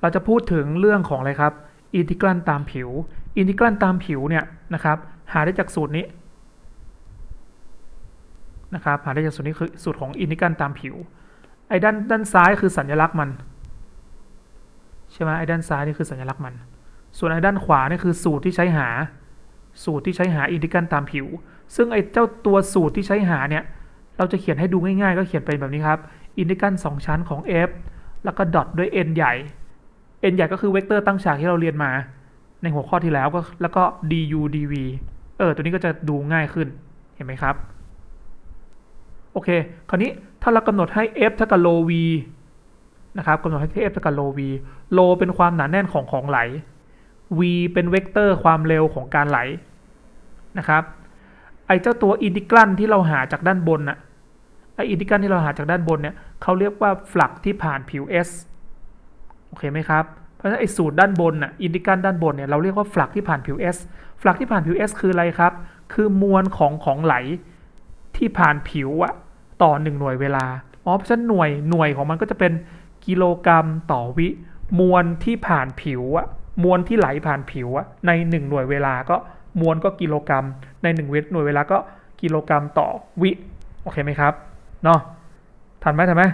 เราจะพูดถึงเรื่องของอะไรครับอินทิกรันตามผิว อินทิกรันตามผิวเนี่ยนะครับหาได้จากสูตรนี้นะครับหาได้จากสูตรนี้คือสูตรของอินทิกรันตามผิว ไอ้ด้านด้านซ้ายคือสัญลักษณ์มันใช่ไหมไอ้ด้านซ้ายนี่คือสัญลักษณ์มัน ส่วนไอ้ด้านขวานี่คือสูตรที่ใช้หา สูตรที่ใช้หาอินทิกรันตามผิว ซึ่งไอ้เจ้าตัวสูตรที่ใช้หาเนี่ยเราจะเขียนให้ดูง่ายๆ ก็เขียนเป็นแบบนี้ครับอินทิกรัน2ชั้นของ f แล้วก็ดอทด้วย n ใหญ่ n ใหญ่ก็คือเวกเตอร์ตั้งฉากที่เราเรียนมา ในหัวข้อที่แล้วก็แล้วก็ du dv เออ ตัวนี้ก็จะดูง่ายขึ้นเห็นไหมครับ โอเค คราวนี้ถ้าเรากำหนดให้ f เท่ากับ rho v นะครับกำหนดให้ f เท่ากับ rho v rho เป็นความหนาแน่นของของไหล v เป็นเวกเตอร์ความเร็วของการไหลนะครับไอเจ้าตัวอินทิกรันที่เราหาจากด้านบนน่ะไออินทิกรันที่เราหาจากด้านบนเนี่ยเขาเรียกว่า ฟลักที่ผ่านผิว S โอเคไหมครับ เพราะฉะนั้นไอ้สูตรด้านบนน่ะอินทิกรันด้านบนเนี่ยเราเรียกว่าฟลักที่ผ่านผิว S ฟลักที่ผ่านผิว S คืออะไรครับ คือมวลของของไหลที่ผ่านผิวอะต่อหนึ่งหน่วยเวลา อ๋อ เพราะฉะนั้นหน่วยหน่วยของมันก็จะเป็นกิโลกรัมต่อวิ มวลที่ผ่านผิวอะมวลที่ไหลผ่านผิวอะในหนึ่งหน่วยเวลาก็มวลก็กิโลกรัม ในหนึ่งหน่วยเวลาก็กิโลกรัมต่อวิ โอเคไหมครับ เนาะทันไหมทันไหม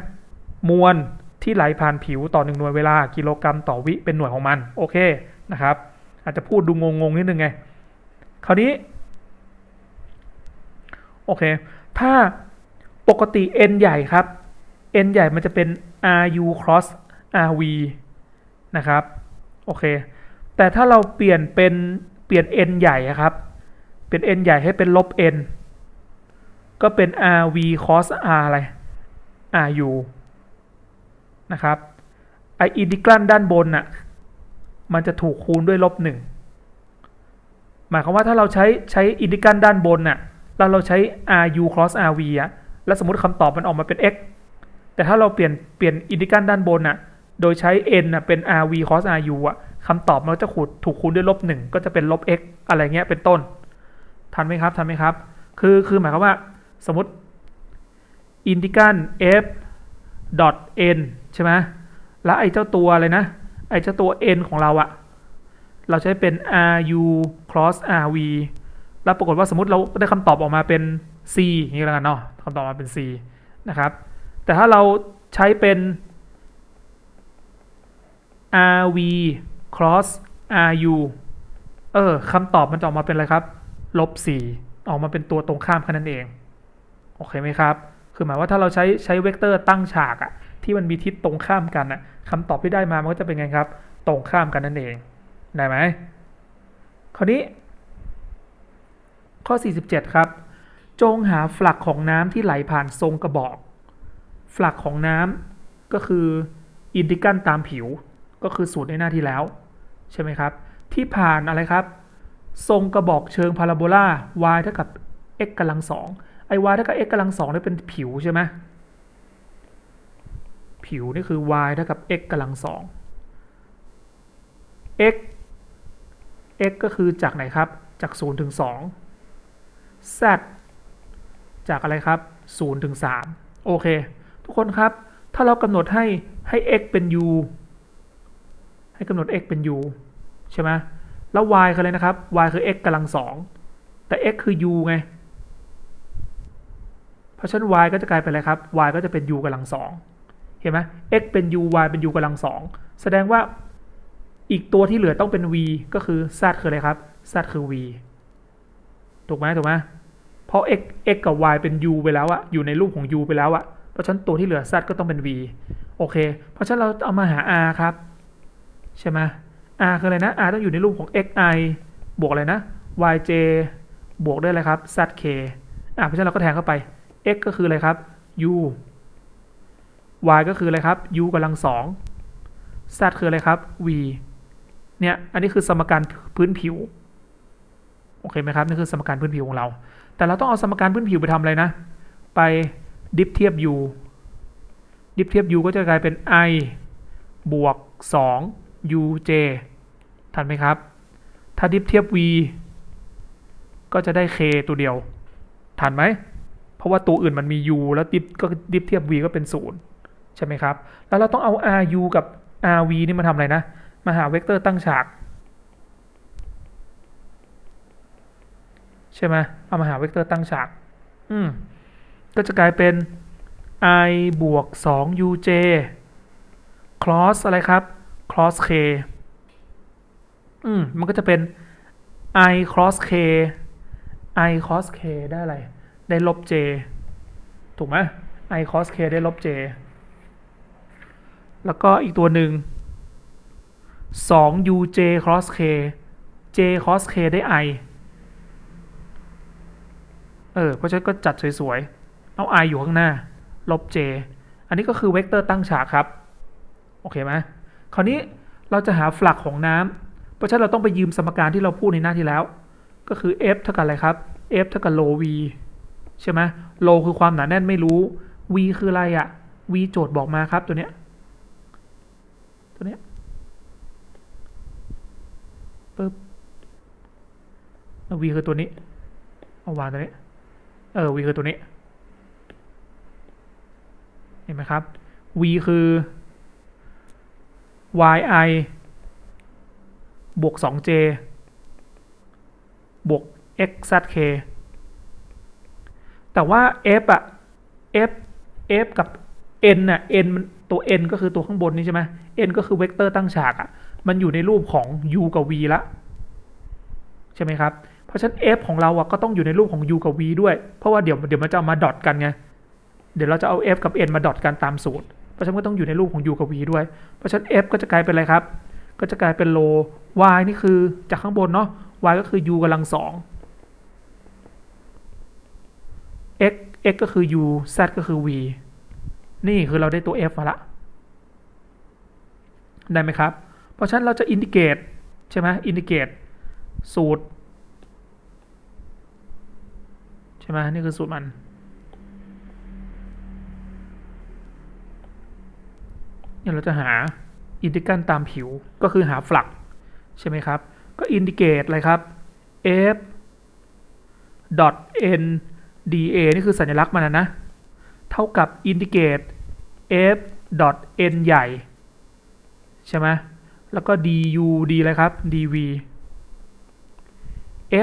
มวล ที่ไหลผ่านผิวต่อหนึ่งหน่วยเวลากิโลกรัมต่อวิเป็นหน่วยของมันโอเคนะครับ อาจจะพูดดูงงๆนิดนึงไงคราวนี้โอเคถ้าปกติ n ใหญ่ครับ n ใหญ่มันจะเป็น ru cross rv นะครับโอเคแต่ถ้าเราเปลี่ยนเป็นเปลี่ยน n ใหญ่ครับ เปลี่ยน n ใหญ่ให้เป็นลบ n ก็เป็น rv cos r อะไร ru นะครับไออินทิกรันด้านบนน่ะมันจะถูกคูณด้วยลบหนึ่งหมายความว่าถ้าเราใช้ใช้อินทิกรันด้านบนน่ะแล้วเราใช้ ru cross rv อะแล้วสมมติคำตอบมันออกมาเป็น x แต่ถ้าเราเปลี่ยนเปลี่ยนอินทิกรันด้านบนน่ะโดยใช้ n น่ะเป็น rv cos ru อะคำตอบมันก็จะขูดถูกคูณด้วยลบหนึ่งก็จะเป็นลบ x อะไรเงี้ยเป็นต้น ทันไหมครับทันไหมครับ คือคือหมายความว่าสมมติอินทิกรัน f dot n ใช่ไหมแล้วไอ้เจ้าตัวอะไรนะ ไอ้เจ้าตัว n ของเราอะเราใช้เป็น ru cross rv แล้วปรากฏว่าสมมติเราได้คำตอบออกมาเป็น c อย่างนี้แล้วกันเนาะคำตอบมาเป็น c นะครับ แต่ถ้าเราใช้เป็น rv cross ru เออคำตอบมันจะออกมาเป็นอะไรครับลบ4ออกมาเป็นตัวตรงข้ามแค่นั้นเอง โอเคไหมครับ คือหมายว่าถ้าเราใช้ใช้เวกเตอร์ตั้งฉากอะ ที่มันมีทิศตรงข้ามกันอะคำตอบที่ได้มามันก็จะเป็นไงครับ ตรงข้ามกันนั่นเองได้ไหมคราวนี้ ข้อ 47 ครับ จงหาฟลักของน้ำที่ไหลผ่านทรงกระบอกฟลักของน้ำก็คืออินทิกันตามผิว ก็คือสูตรในหน้าที่แล้ว ใช่ไหมครับ ที่ผ่านอะไรครับ ทรงกระบอกเชิงพาราโบลา y เท่ากับ x กำลังสองไอ y เท่ากับ x กำลังสองนี่เป็นผิวใช่ไหม ผิวนี่คือ y เท่ากับ x กำลังสอง x x ก็คือจากไหนครับ จาก 0 ถึง 2 z จากอะไรครับ 0 ถึง 3 โอเค ทุกคนครับ ถ้าเรากำหนดให้ให้ x เป็น u ให้กำหนด x เป็น u ใช่ไหมแล้ว y คืออะไรนะครับ y คือ x กำลังสองแต่ x คือ u ไง เพราะฉะนั้น y ก็จะกลายเป็นอะไรครับ y ก็จะเป็น u กำลังสอง เห็นไหม x เป็น u y เป็น u กำลังสองแสดงว่าอีกตัวที่เหลือต้องเป็น v ก็คือ z คืออะไรครับ z คือ v ถูกไหมถูกไหมเพราะ x x กับ y เป็น u ไปแล้วอะอยู่ในรูปของ u ไปแล้วอะเพราะฉะนั้นตัวที่เหลือ z ก็ต้องเป็น v โอเค เพราะฉะนั้นเราเอามาหา r ครับ ใช่ไหม r คืออะไรนะ r ต้องอยู่ในรูปของ xi บวกอะไรนะ yj บวกด้วยอะไรครับ zk อะเพราะฉะนั้นเราก็แทนเข้าไป x ก็คืออะไรครับ u y ก็คืออะไรครับ u กำลังสอง z คืออะไรครับ v เนี่ย อันนี้คือสมการพื้นผิว โอเคไหมครับ นี่คือสมการพื้นผิวของเรา แต่เราต้องเอาสมการพื้นผิวไปทำอะไรนะ ไปดิฟเทียบ u ดิฟเทียบ u ก็จะกลายเป็น i บวก 2 uj ทันไหมครับ ถ้าดิฟเทียบ v ก็จะได้ k ตัวเดียว ทันไหม เพราะว่าตัวอื่นมันมี u แล้วดิฟก็ดิฟเทียบ v ก็เป็น 0 ใช่ไหมครับ แล้วเราต้องเอา ru กับ rv นี่มาทำอะไรนะ มาหาเวกเตอร์ตั้งฉาก ใช่ไหมเอามาหาเวกเตอร์ตั้งฉาก อืม ก็จะกลายเป็น i บวก 2 uj cross อะไรครับ cross k อืม มันก็จะเป็น i cross k i cross k ได้อะไร ได้ลบ j ถูกไหม i cross k ได้ลบ j แล้วก็อีกตัวหนึ่ง 2 uj cross k j cross k ได้ i เออ เพราะฉะนั้นก็จัดสวยๆ เอา i อยู่ข้างหน้า ลบ j อันนี้ก็คือเวกเตอร์ตั้งฉากครับ โอเคไหมคราวนี้เราจะหาฝลักของน้ำ เพราะฉะนั้นเราต้องไปยืมสมการที่เราพูดในหน้าที่แล้ว ก็คือ f เท่ากับอะไรครับ f เท่ากับ rho v ใช่ไหม rho คือความหนาแน่นไม่รู้ v คืออะไรอะ v โจทย์บอกมาครับตัวเนี้ย เนี้ยปึ๊บ v คือตัวนี้ เอาวางตัวนี้ เออ v คือตัวนี้ เห็นไหมครับ v คือ yi บวก 2j บวก xzk แต่ว่า f อะ f f กับ n น่ะ n มันตัว n ก็คือตัวข้างบนนี่ใช่ไหม n ก็คือเวกเตอร์ตั้งฉากอะมันอยู่ในรูปของ u กับ v ละใช่ไหมครับ เพราะฉะนั้น f ของเราอะก็ต้องอยู่ในรูปของ u กับ v ด้วย เพราะว่าเดี๋ยวเดี๋ยวมันจะเอามาดอทกันไง เดี๋ยวเราจะเอา f กับ n มาดอทกันตามสูตร เพราะฉะนั้นก็ต้องอยู่ในรูปของ u กับ v ด้วย เพราะฉะนั้น f ก็จะกลายเป็นอะไรครับ ก็จะกลายเป็นโล y นี่คือจากข้างบนเนาะ y ก็คือ u กำลังสอง x x ก็คือ u z ก็คือ v นี่คือเราได้ตัว f มาละ ได้ไหมครับ เพราะฉะนั้นเราจะอินดิเกตใช่ไหมอินดิเกตสูตร ใช่ไหมนี่คือสูตรมันเนี่ยเราจะหาอินทิกรัลตามผิวก็คือหาฝลัก ใช่ไหมครับ ก็อินดิเกตอะไรครับ f dot n da นี่คือสัญลักษณ์มันนะนะเท่ากับอินดิเกต f dot n ใหญ่ ใช่ไหมแล้วก็ du d อะไรครับ dv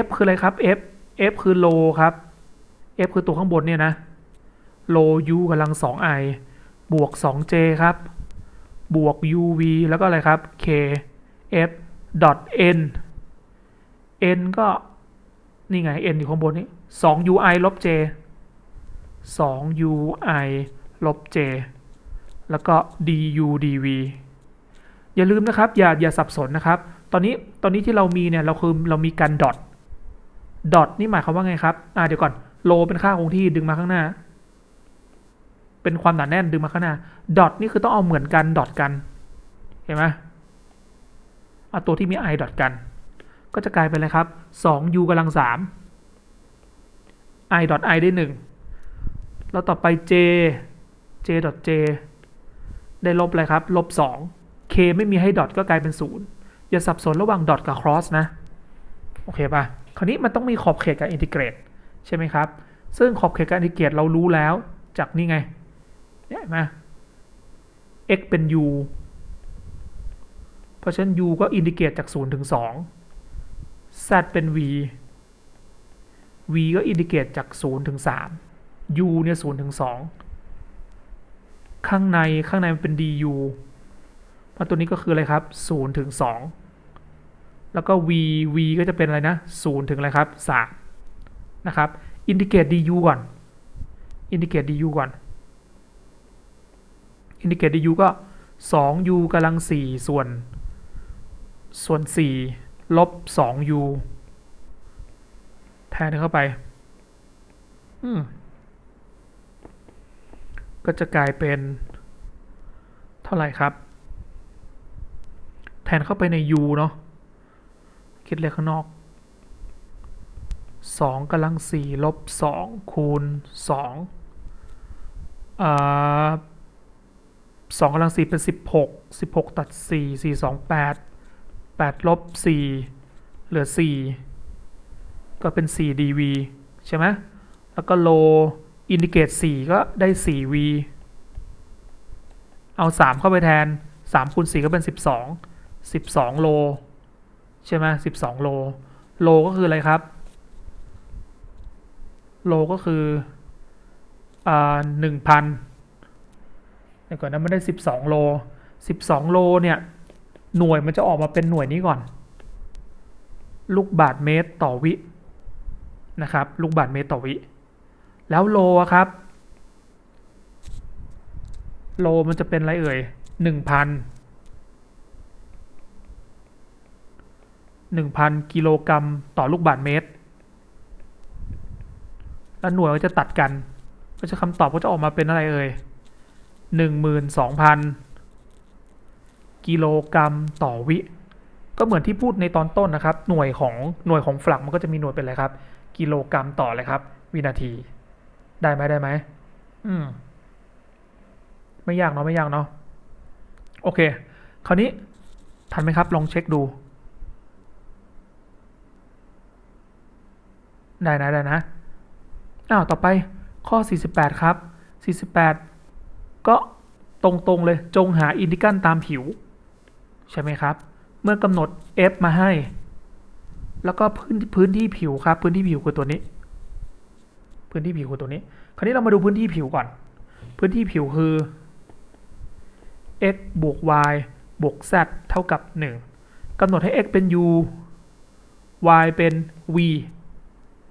f คืออะไรครับ f f คือ low ครับ f คือตัวข้างบนเนี่ยนะ low u กำลัง 2i บวก 2j ครับ บวก uv แล้วก็อะไรครับ k f dot n n ก็ นี่ไง n อยู่ข้างบนนี้ 2 ui ลบ j 2 ui ลบ j แล้วก็ du dv อย่าลืมนะครับ อย่าอย่าสับสนนะครับ ตอนนี้ตอนนี้ที่เรามีเนี่ยเราคือเรามีกันดอทดอทนี่หมายความว่าไงครับอ่าเดี๋ยวก่อนโลเป็นค่าคงที่ดึงมาข้างหน้า เป็นความหนาแน่นดึงมาข้างหน้าดอทนี่คือต้องเอาเหมือนกันดอทกันเห็นไหมเอาตัวที่มี i ดอทกัน ก็จะกลายเป็นอะไรครับ 2u กำลัง3 i ดอท i ได้ 1 แล้วต่อไป j j ดอท j ได้ลบอะไรครับลบ2 k ไม่มีให้ดอทก็กลายเป็น0อย่าสับสนระหว่างดอทกับ cross นะ โอเคป่ะ คราวนี้มันต้องมีขอบเขตกับอินทิเกรตใช่ไหมครับ ซึ่งขอบเขตกับอินทิเกรตเรารู้แล้วจากนี่ไงเห็นไหม x เป็น u เพราะฉะนั้น u ก็อินดิเกรตจาก 0 ถึง 2 z เป็น v v ก็อินดิเกรตจาก 0 ถึง 3 u เนี่ย0ถึง 2 ข้างในข้างในมันเป็น du เพราตัวนี้ก็คืออะไรครับ0ถึง2แล้วก็ v v ก็จะเป็นอะไรนะ0ถึงอะไรครับ3นะครับอินดิเกต du ก่อนอินดิเกต du ก่อนอินดิเกต du ก็ 2u กำลัง 4 ส่วน ส่วน 4 ลบ 2u แทนเข้าไป อืม ก็จะกลายเป็น เท่าไหร่ครับ แทนเข้าไปใน u เนาะคิดเลขข้างนอก2กำลัง4ลบ2คูณ2อ่าสองกำลังสี่เป็นสิบหกสิบหกตัดสี่สี่สองแปดแปดลบสี่เหลือสี่ก็เป็นสี่ dv ใช่ไหมแล้วก็โล อินดิเกตสี่ก็ได้สี่ v เอาสามเข้าไปแทนสามคูณสี่ก็เป็นสิบสองสิบสองโล ใช่ไหมสิบสองโล โลก็คืออะไรครับ โลก็คืออ่าหนึ่งพันเดี๋ยวก่อนนะไม่ได้สิบสองโลสิบสองโลเนี่ย หน่วยมันจะออกมาเป็นหน่วยนี้ก่อน ลูกบาทเมตรต่อวินะครับ ลูกบาทเมตรต่อวิ แล้วโลครับ โลมันจะเป็นอะไรเอ่ยหนึ่งพันหนึ่งพันกิโลกรัมต่อลูกบาทเมตร แล้วหน่วยก็จะตัดกัน ก็จะคำตอบก็จะออกมาเป็นอะไรเอ่ยหนึ่งหมื่นสองพันกิโลกรัมต่อวิ ก็เหมือนที่พูดในตอนต้นนะครับ หน่วยของหน่วยของฝรั่งมันก็จะมีหน่วยเป็นอะไรครับ กิโลกรัมต่อเลยครับ วินาที ได้ไหมได้ไหมอืม ไม่ยากเนาะไม่ยากเนาะโอเค คราวนี้ทันไหมครับ ลองเช็คดู ได้นะได้นะอ้าวต่อไปข้อ 48 ครับ 48 ก็ตรงๆเลยจงหาอินดิกันตามผิว ใช่ไหมครับ เมื่อกำหนด f มาให้ แล้วก็พื้นพื้นที่ผิวครับ พื้นที่ผิวคือตัวนี้ พื้นที่ผิวคือตัวนี้ คราวนี้เรามาดูพื้นที่ผิวก่อน พื้นที่ผิวคือ x บวก y บวก z เท่ากับ 1กำหนดให้ x เป็น u y เป็น v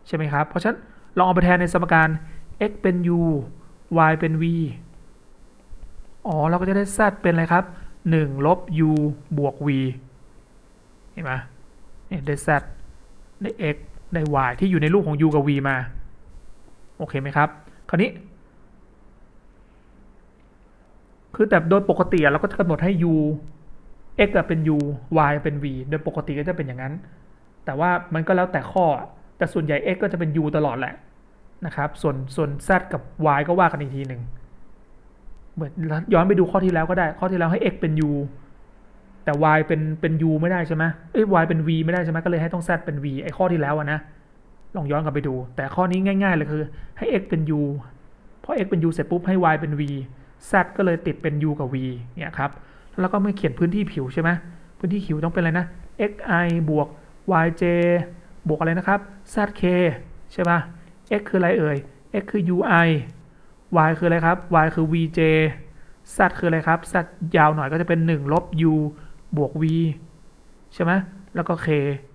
ใช่ไหมครับ เพราะฉะนั้นลองเอาไปแทนในสมการ x เป็น u y เป็น v อ๋อ เราก็จะได้ z เป็นอะไรครับ 1 ลบ u บวก v เห็นไหมเนี่ยได้ z ได้ x ได้ y ที่อยู่ในรูปของ u กับ v มา โอเคไหมครับ คราวนี้ คือแต่โดยปกติอะเราก็จะกำหนดให้ u x เป็น u y เป็น v โดยปกติก็จะเป็นอย่างนั้น แต่ว่ามันก็แล้วแต่ข้อ แต่ส่วนใหญ่ x ก็จะเป็น u ตลอดแหละนะครับ ส่วนส่วน z กับ y ก็ว่ากันอีกทีหนึ่งเหมือนย้อนไปดูข้อที่แล้วก็ได้ ข้อที่แล้วให้ x เป็น u แต่ y เป็นเป็น u ไม่ได้ใช่ไหมเอ้ย y เป็น v ไม่ได้ใช่ไหมก็เลยให้ต้อง z เป็น v ไอ้ข้อที่แล้วอะนะ ลองย้อนกลับไปดู แต่ข้อนี้ง่าย ๆ เลยคือ ให้ x เป็น u พอ x เป็น u เสร็จปุ๊บให้ y เป็น v z ก็เลยติดเป็น u กับ v เนี่ยครับ แล้วก็ไม่เขียนพื้นที่ผิวใช่ไหมพื้นที่ผิวต้องเป็นอะไรนะ xi บวก yj บวกอะไรนะครับ zk ใช่ปะ x คืออะไรเอ่ย x คือ ui y คืออะไรครับ y คือ vj z คืออะไรครับ z ยาวหน่อยก็จะเป็น 1 ลบ u บวก v ใช่ไหมแล้วก็ k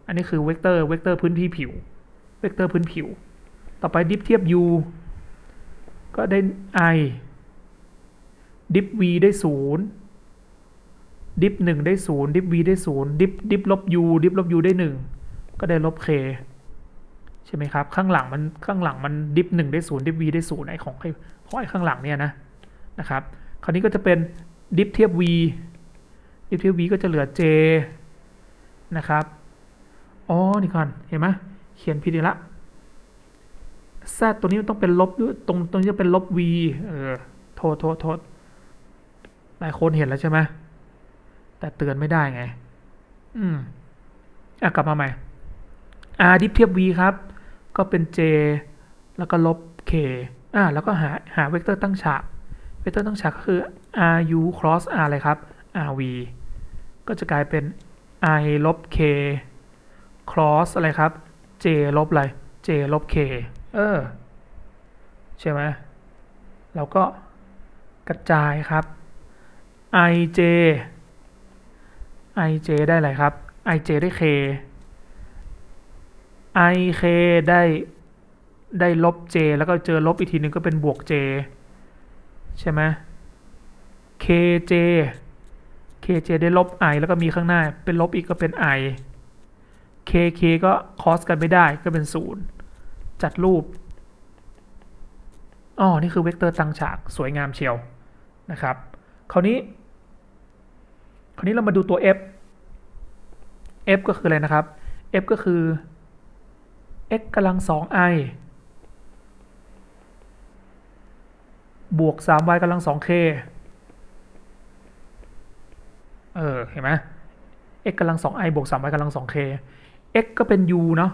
อันนี้คือเวกเตอร์ เวกเตอร์พื้นที่ผิว เวกเตอร์พื้นผิว ต่อไปดิฟเทียบ u ก็ได้ i ดิฟ v ได้ศูนย์ดิฟหนึ่งได้ศูนย์ดิฟ v ได้ศูนย์ดิฟ ดิฟลบ u ดิฟลบ u ได้หนึ่งก็ได้ลบ k ใช่ไหมครับ ข้างหลังมันข้างหลังมันดิฟหนึ่งได้ศูนย์ดิฟ v ได้ศูนย์ไอของไอของไอข้างหลังเนี่ยนะนะครับ คราวนี้ก็จะเป็นดิฟเทียบ v ดิฟเทียบ v ก็จะเหลือ j นะครับ อ๋อ นี่ก่อน เห็นไหม เขียนผิดอีกละ z ตัวนี้มันต้องเป็นลบด้วยตรงตรงนี้จะเป็นลบ v เออโทษโทษโทษหลายคนเห็นแล้วใช่ไหมแต่เตือนไม่ได้ไง อืมอะกลับมาใหม่ r ดิฟเทียบ v ครับ ก็เป็น j แล้วก็ลบ k อ่าแล้วก็หาหาเวกเตอร์ตั้งฉาก เวกเตอร์ตั้งฉากก็คือ ru cross r อะไรครับ rv ก็จะกลายเป็น i ลบ k cross อะไรครับ j ลบอะไร j ลบ k เออ ใช่ไหมแล้วก็กระจายครับ ij ij ได้อะไรครับ ij ได้ k ik ได้ได้ลบ j แล้วก็เจอลบอีกทีนึงก็เป็นบวก j ใช่ไหม kj kj ได้ลบ i แล้วก็มีข้างหน้า เป็นลบอีกก็เป็น i kk ก็คอสกันไม่ได้ก็เป็นศูนย์จัดรูปอ๋อนี่คือเวกเตอร์ตั้งฉากสวยงามเชียวนะครับคราวนี้คราวนี้เรามาดูตัว f f ก็คืออะไรนะครับ f ก็คือ x กำลังสอง i บวก 3y กำลัง 2k เออ เห็นไหม x กำลัง 2i บวก 3y กำลัง 2k x ก็เป็น u เนาะ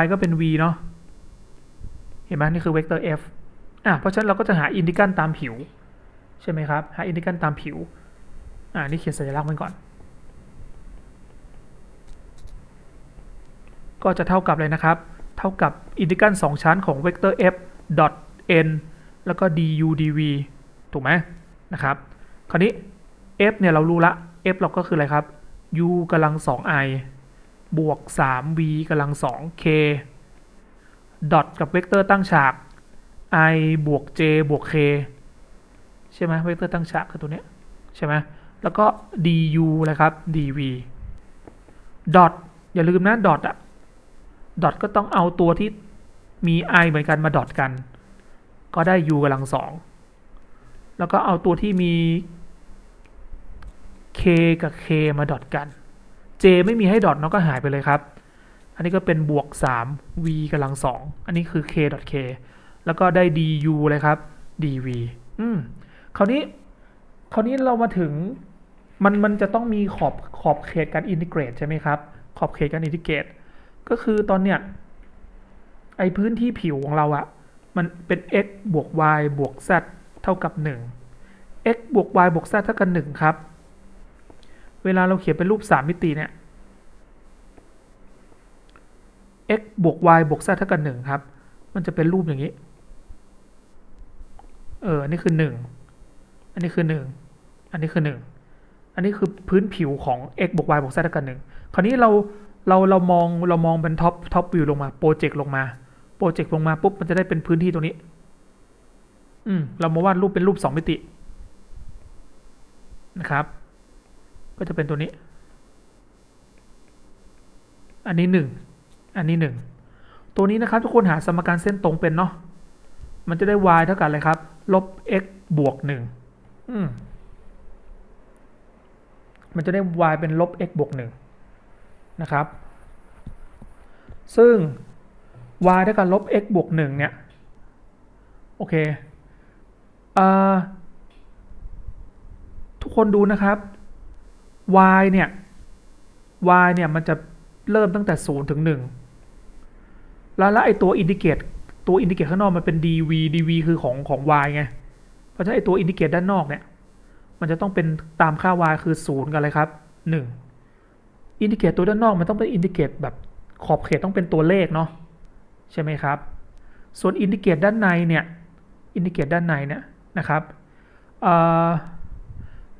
y ก็เป็น v เนาะ เห็นไหมนี่คือเวกเตอร์ f อะ เพราะฉะนั้นเราก็จะหาอินดิกันตามผิว ใช่ไหมครับ หาอินดิกันตามผิว อ่านี่เขียนสัญลักษณ์มันก่อน ก็จะเท่ากับเลยนะครับ เท่ากับอินดิกัน2ชั้นของเวกเตอร์ f dot n แล้วก็ du dv ถูกไหมนะครับ คราวนี้ f เนี่ยเรารู้ละ f เราก็คืออะไรครับ u กำลัง 2i บวก 3v กำลัง 2k ดอทกับเวกเตอร์ตั้งฉาก i บวก j บวก k ใช่ไหมเวกเตอร์ตั้งฉากคือตัวเนี้ยใช่ไหมแล้วก็ du เลยครับ dv ดอทอย่าลืมนะดอทอะดอทก็ต้องเอาตัวที่มี i เหมือนกันมาดอทกัน ก็ได้ u กำลังสองแล้วก็เอาตัวที่มี k กับ k มาดอทกัน j ไม่มีให้ดอทเนาะก็หายไปเลยครับ อันนี้ก็เป็นบวก 3 v กำลังสองอันนี้คือ k ดอท k แล้วก็ได้ du เลยครับ dv อืมคราวนี้คราวนี้เรามาถึงมันมันจะต้องมีขอบขอบเขตการอินทิเกรตใช่ไหมครับ ขอบเขตการอินทิเกรต ก็คือตอนเนี้ยไอพื้นที่ผิวของเราอะมันเป็น x บวก y บวก z เท่ากับ 1 x บวก y บวก z เท่ากับ 1 ครับ เวลาเราเขียนเป็นรูป 3 มิติเนี่ย x บวก y บวก z เท่ากับ1ครับ มันจะเป็นรูปอย่างนี้ เออ อันนี้คือ 1 อันนี้คือ 1 อันนี้คือ 1 อันนี้คือพื้นผิวของ x บวก y บวก z เท่ากับ1คราวนี้เรา เรา เรามอง เรามองเป็นท็อป ท็อปวิวลงมา โปรเจกต์ลงมา โปรเจกต์ลงมาปุ๊บ มันจะได้เป็นพื้นที่ตรงนี้ อืม เรามาวาดรูปเป็นรูป 2 มิติ นะครับ ก็จะเป็นตัวนี้ อันนี้ 1 อันนี้ 1 ตัวนี้นะครับทุกคนหาสมการเส้นตรงเป็นเนาะ มันจะได้ y เท่ากับอะไรครับ ลบ x บวก1อืมมันจะได้ y เป็นลบ x บวก1นะครับ ซึ่ง y เท่ากับลบ x บวก1เนี่ย โอเคอทุกคนดูนะครับ y เนี่ย y เนี่ยมันจะเริ่มตั้งแต่ 0 ถึง 1 แล้วแล้วไอตัวอินดิเกตตัวอินดิเกตข้างนอกมันเป็น dv dv คือของของ y ไง เพราะฉะนั้นไอตัวอินดิเกตด้านนอกเนี่ย มันจะต้องเป็นตามค่า y คือ 0 กันเลยครับ 1 อินดิเกตตัวด้านนอกมันต้องเป็นอินดิเกตแบบขอบเขตต้องเป็นตัวเลขเนาะใช่ไหมครับ ส่วนอินดิเกตด้านในเนี่ยอินดิเกตด้านในเนี่ยนะครับเ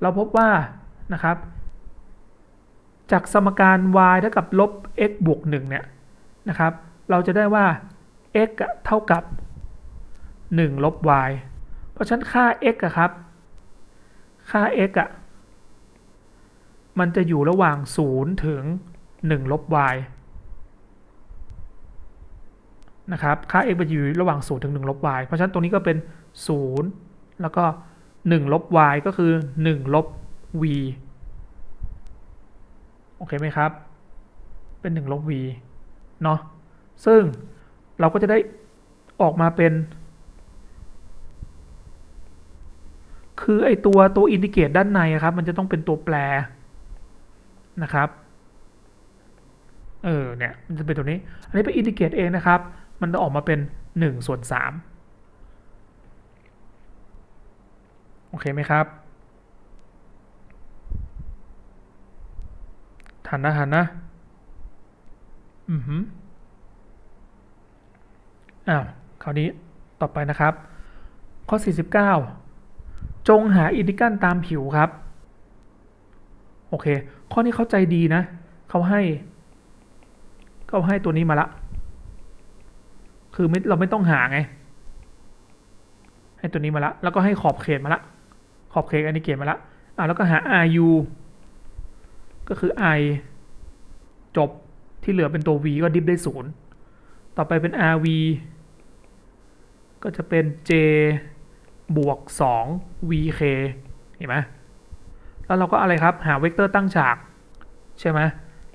เราพบว่านะครับ จากสมการ y เท่ากับลบ x บวก1เนี่ยนะครับ เราจะได้ว่า x เท่ากับ 1 ลบ y เพราะฉะนั้นค่า x อะครับ ค่า x อะมันจะอยู่ระหว่าง 0 ถึง 1 ลบ y นะครับ ค่า x มันอยู่ระหว่าง 0 ถึง 1 ลบ y เพราะฉะนั้นตรงนี้ก็เป็น 0 แล้วก็ 1 ลบ y ก็คือ 1 ลบ v อเคไหมครับ เป็น1ลบ v เนาะซึ่งเราก็จะได้ออกมาเป็น คือไอตัวตัวอินดิเกตด้านในครับ มันจะต้องเป็นตัวแปรนะครับ เออเนี่ยมันจะเป็นตัวนี้ อันนี้เป็นอินดิเกตเองนะครับ มันจะออกมาเป็น1ส่วน3โอเคไหมครับ ทันนะทันนะอือหืออ้าวคราวนี้ต่อไปนะครับ ข้อ 49 จงหาอินดิกันตามผิวครับ โอเค ข้อนี้เข้าใจดีนะ เขาให้ เขาให้ตัวนี้มาละ คือไม่เราไม่ต้องหาไง ให้ตัวนี้มาละ แล้วก็ให้ขอบเขตมาละ ขอบเขตอันนี้เกตมาละอ่าแล้วก็หา RU ก็คือ I จบที่เหลือเป็นตัว V ก็ดิฟได้ศูนย์ต่อไปเป็น RV ก็จะเป็น J บวก 2 VK เห็นไหมแล้วเราก็อะไรครับ หาเวกเตอร์ตั้งฉาก ใช่ไหม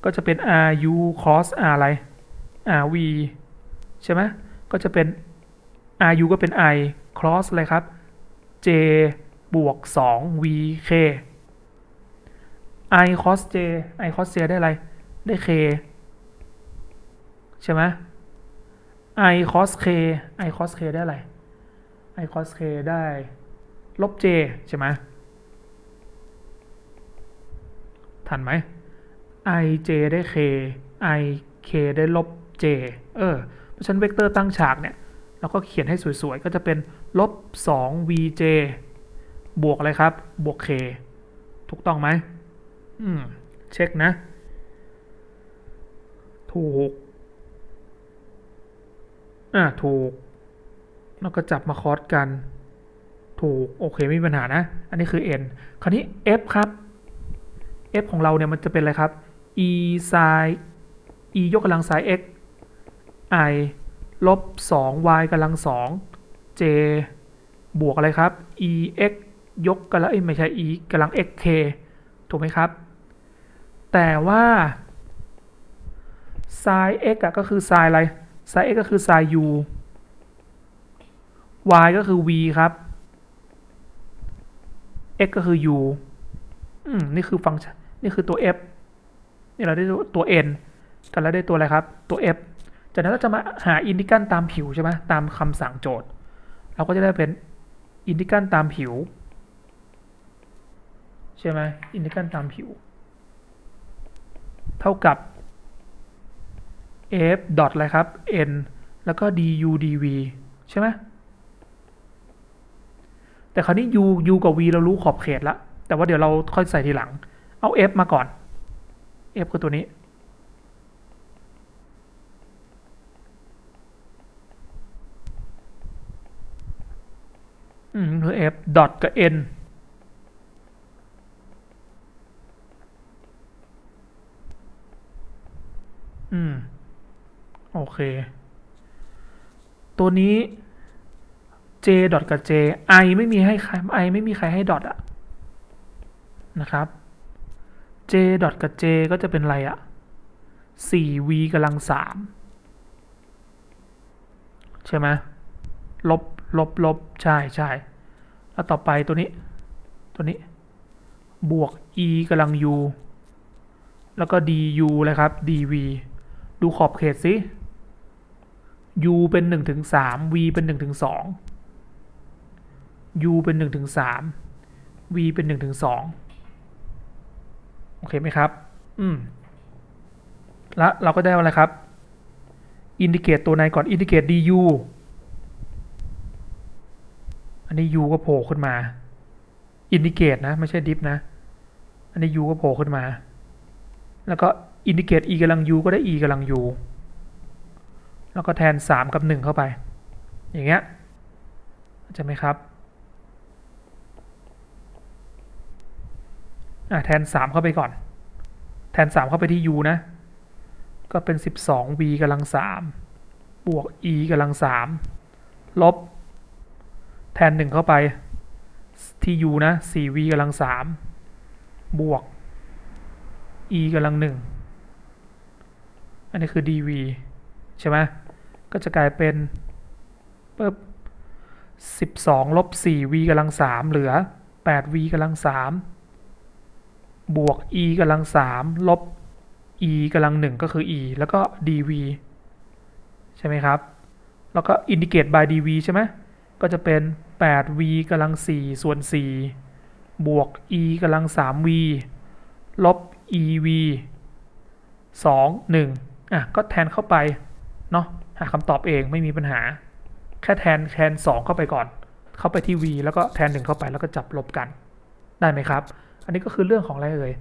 ก็จะเป็น RU cos R อะไร RV ใช่ไหมก็จะเป็น RU ก็เป็น I cross อะไรครับ J บวก 2 VK I cos J I cos J ได้อะไร ได้ K ใช่ไหม I cos K I cos K ได้อะไร i cos k ได้ลบ j ใช่ไหมทันไหม i j ได้ k i k ได้ลบ j เออ เพราะฉะนั้นเวกเตอร์ตั้งฉากเนี่ยเราก็เขียนให้สวยๆ ก็จะเป็นลบ 2 vj บวกอะไรครับ บวก k ถูกต้องไหม อืม เช็คนะ ถูก อ่าถูก แล้วก็จับมาคอสกัน ถูก โอเคไม่มีปัญหานะ อันนี้คือ n คราวนี้ f ครับ f ของเราเนี่ยมันจะเป็นอะไรครับ e sin e ยกกำลัง sin x i ลบ 2 y กำลัง 2 j บวกอะไรครับ e x ยกกำลังไม่ใช่ e กำลัง x k ถูกไหมครับ แต่ว่า sin x อะก็คือ sin อะไร sin x ก็คือ sin u y ก็คือ v ครับ x ก็คือ u อืมนี่คือฟังก์ชันนี่คือตัว f นี่เราได้ตัว n กันแล้วได้ตัวอะไรครับ ตัว f จากนั้นเราจะมาหาอินดิกันตามผิวใช่ไหมตามคำสั่งโจทย์ เราก็จะได้เป็นอินดิกันตามผิว ใช่ไหมอินดิกันตามผิว เท่ากับ f ดอทอะไรครับ n แล้วก็ du dv ใช่ไหมแต่คราวนี้ u u กับ v เรารู้ขอบเขตแล้วแต่ว่าเดี๋ยวเราค่อยใส่ทีหลัง เอา f มาก่อน f คือตัวนี้ อืมคือ f ดอทกับ n อืม โอเค ตัวนี้ j ดอทกับ j i ไม่มีให้ใคร i ไม่มีใครให้ดอทอะนะครับ j ดอทกับ j ก็จะเป็นอะไรอะ 4v กำลัง3ใช่ไหมลบ ลบ ลบ ใช่ใช่แล้วต่อไปตัวนี้ ตัวนี้ บวก e กำลัง u แล้วก็ du เลยครับ dv ดูขอบเขตสิ u เป็น1ถึง3 v เป็น1ถึง2 u เป็น1ถึง3 v เป็น1ถึง2โอเคไหมครับ อืม แล้วเราก็ได้อะไรครับ อินดิเกตตัวในก่อน อินดิเกต du อันนี้ u ก็โผล่ขึ้นมา อินดิเกตนะ ไม่ใช่ดิฟนะ อันนี้ u ก็โผล่ขึ้นมา แล้วก็อินดิเกต e กำลัง u ก็ได้ e กำลัง u แล้วก็แทน 3 กับ 1 เข้าไป อย่างเงี้ยเข้าใจไหมครับอะแทน 3 เข้าไปก่อน แทน 3 เข้าไปที่ u นะ ก็เป็น 12v กำลัง 3 บวก e กำลัง 3 ลบ แทน 1 เข้าไป ที่ u นะ 4v กำลัง 3 บวก e กำลัง 1 อันนี้คือ dv ใช่ไหมก็จะกลายเป็นปึ๊บ12ลบ 4v กำลัง3เหลือ 8v กำลัง3บวก e กำลัง3ลบ e กำลัง1ก็คือ e แล้วก็ dv ใช่ไหมครับ แล้วก็ indicate by dv ใช่ไหมก็จะเป็น 8v กำลัง 4 ส่วน 4 บวก e กำลัง 3v ลบ ev 2 1 อะก็แทนเข้าไปเนาะหาคำตอบเองไม่มีปัญหา แค่แทนแทน 2 เข้าไปก่อน เข้าไปที่ v แล้วก็แทน 1 เข้าไปแล้วก็จับลบกัน ได้ไหมครับ อันนี้ก็คือเรื่องของอะไรเอ่ย